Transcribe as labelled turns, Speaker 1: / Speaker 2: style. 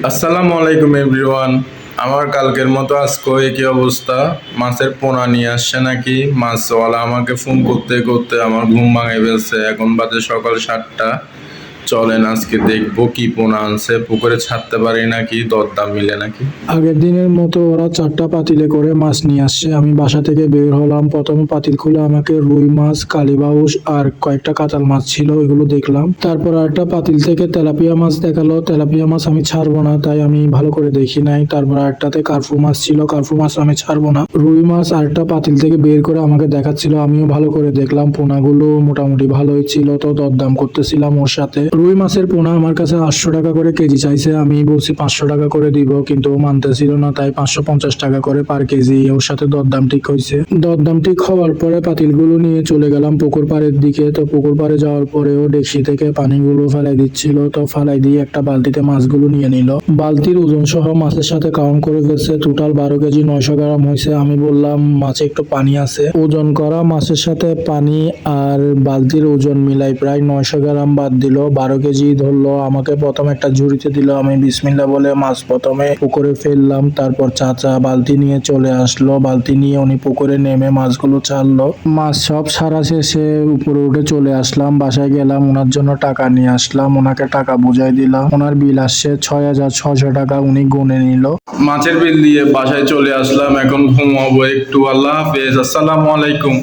Speaker 1: আসসালামু আলাইকুম এভরিওয়ান। আমার কালকের মতো আজকেও একই অবস্থা। মাছের পোনা নিয়ে আসছে নাকি? মাছওয়ালা আমাকে ফোন করতে করতে আমার ঘুম ভাঙে ফেলছে। এখন বাজে সকাল সাতটা। চলেন আজকে দেখব কি পোনা আনছে। পুকুরে ছাড়তে পারি নাকি? দরদাম মিলে নাকি?
Speaker 2: আগের দিনের মতো ওরা চারটা পাতিলে করে মাছ নিয়ে আসছে। আমি বাসা থেকে বের হলাম। প্রথম পাতিল খুলে আমাকে রুই মাছ কালীবাউস আর কয়েকটা কাতাল মাছ ছিল এগুলো দেখলাম। তারপর আরেকটা পাতিল থেকে তেলাপিয়া মাছ দেখাল। তেলাপিয়া মাছ আমি ছাড়বো না, তাই আমি ভালো করে দেখি নাই। তারপর আরেকটাতে কার্ফু মাছ ছিল। কার্ফু মাছ আমি ছাড়বো না। রুই মাছ আরেকটা পাতিল থেকে বের করে আমাকে দেখাচ্ছিল। আমিও ভালো করে দেখলাম। পোনাগুলো মোটামুটি ভালোই ছিল, তো দরদাম করতেছিলাম ওর সাথে। রুই মাছের পোনা আমার কাছে আটশো টাকা করে কেজি চাইছে, আমি বলছি পাঁচশো টাকা করে দিব, কিন্তু ও মানতেছিল না, তাই পাঁচশো পঞ্চাশ টাকা করে পার কেজি ওর সাথে দরদাম ঠিক হয়েছে। দরদাম ঠিক হওয়ার পরে পাতিলগুলো নিয়ে চলে গেলাম পুকুর পাড়ের দিকে, তো পুকুর পাড়ে যাওয়ার পরে ও ডেকসি থেকে পানিগুলো ফেলাই দিচ্ছিল, তো ফেলাই দিয়ে একটা বালতিতে মাছগুলো নিয়ে নিল। বালতির ওজন সহ মাছের সাথে কাউন্ট করে ফেলছে টোটাল বারো কেজি নয়শো গ্রাম হয়েছে, আমি বললাম, মাছে একটু পানি আছে। ওজন করা মাছের সাথে পানি আর বালতির ওজন মিলাই প্রায় নয়শো গ্রাম বাদ দিল বারো কেজি ধরলো, আমাকে প্রথম একটা ঝুড়িতে দিল, আমি বিসমিল্লা বলে মাছ প্রথমে পুকুরে ফেললাম, তারপর চাচা বালতি নিয়ে চলে আসলো, বালতি নিয়ে উনি পুকুরে নেমে মাছগুলো ছাড়লো। মাছ সব সারা শেষে উপরে উঠে চলে আসলাম, বাসায় গেলাম ওনার জন্য টাকা নিয়ে আসলাম ওনাকে টাকা বুঝাই দিলাম ওনার বিল আসছে ছয় হাজার ছশো টাকা, উনি গুনে নিল।
Speaker 1: মাছের বিল দিয়ে বাসায় চলে আসলাম, এখন ঘুমাবো একটু, আল্লাহ হাফেজ, আসসালামু আলাইকুম।